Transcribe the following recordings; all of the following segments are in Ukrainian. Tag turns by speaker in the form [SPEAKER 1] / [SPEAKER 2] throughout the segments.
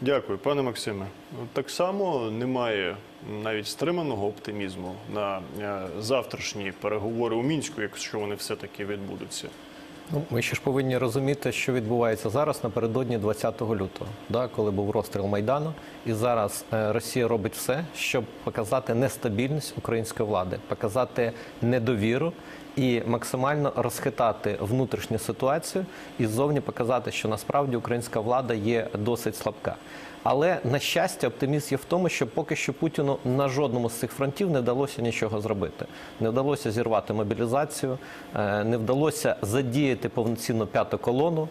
[SPEAKER 1] Дякую, пане Максиме. Так само немає навіть стриманого оптимізму на е, завтрашні переговори у мінську, якщо вони все-таки відбудуться.
[SPEAKER 2] Ну, ми ще ж повинні розуміти, що відбувається зараз напередодні 20 лютого, да, коли був розстріл Майдану. І зараз е, Росія робить все, щоб показати нестабільність української влади, показати недовіру і максимально розхитати внутрішню ситуацію і ззовні показати, що насправді українська влада є досить слабка. Але на щастя, оптимізм є в тому, що поки що Путіну на жодному з цих фронтів не вдалося нічого зробити. Не вдалося зірвати мобілізацію, е, не вдалося задіяти повноцінну п'яту колону.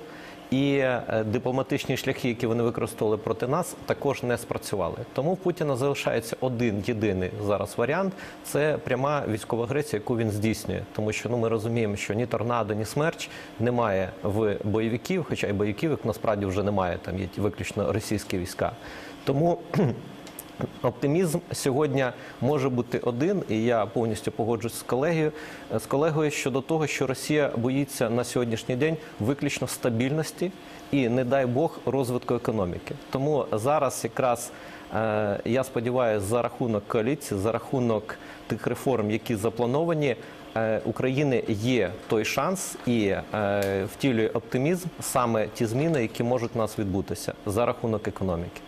[SPEAKER 2] І е, дипломатичні шляхи, які вони використовували проти нас, також не спрацювали. Тому в Путіна залишається один єдиний зараз варіант це пряма військова агресія, яку він здійснює. Тому що ну ми розуміємо, що ні торнадо, ні смерч немає в бойовиків, хоча й бойовиків їх насправді вже немає. Там є виключно російські війська. Тому Оптимізм сьогодні може бути один, і я повністю погоджуюсь з колегою з колегою щодо того, що Росія боїться на сьогоднішній день виключно стабільності і, не дай Бог, розвитку економіки. Тому зараз якраз е, я сподіваюся, за рахунок коаліції, за рахунок тих реформ, які заплановані. е, України є той шанс і е, втілює оптимізм саме ті зміни, які можуть у нас відбутися за рахунок економіки.